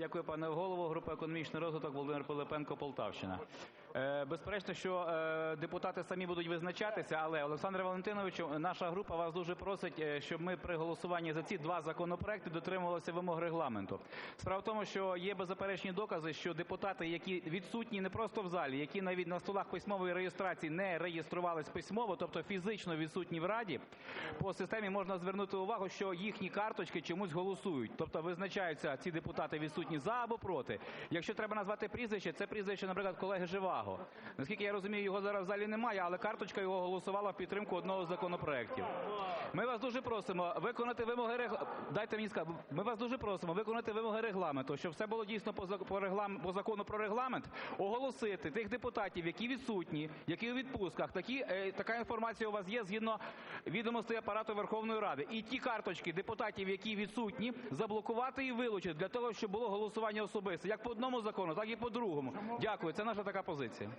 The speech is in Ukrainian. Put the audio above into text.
Дякую, пане голово. Група "Економічний розвиток", Володимир Пилипенко, Полтавщина. Е, Безперечно, що е, депутати самі будуть визначатися, але, Олександре Валентиновичу, наша група вас дуже просить, е, щоб ми при голосуванні за ці два законопроекти дотримувалися вимог Регламенту. Справа в тому, що є беззаперечні докази, що депутати, які відсутні не просто в залі, які навіть на столах письмової реєстрації не реєструвались письмово, тобто фізично відсутні в Раді, по системі можна звернути увагу, що їхні карточки чомусь голосують. Тобто визначаються ці депутати відсутні за або проти. Якщо треба назвати прізвище, це прізвище, наприклад, колеги Живаго. Наскільки я розумію, його зараз в залі немає, але карточка його голосувала в підтримку одного з законопроектів. Ми вас дуже просимо виконати вимоги рег... Дайте мені сказати. Ми вас дуже просимо виконати вимоги регламенту, щоб все було дійсно по, по, реглам... по закону про регламент, оголосити тих депутатів, які відсутні, які у відпустках. Такі, е, така інформація у вас є згідно відомостей апарату Верховної Ради. І ті карточки депутатів, які відсутні, заблокувати і вилучити для того, щоб було голосування особисте, як по одному закону, так і по другому. Дякую. Це наша така позиція.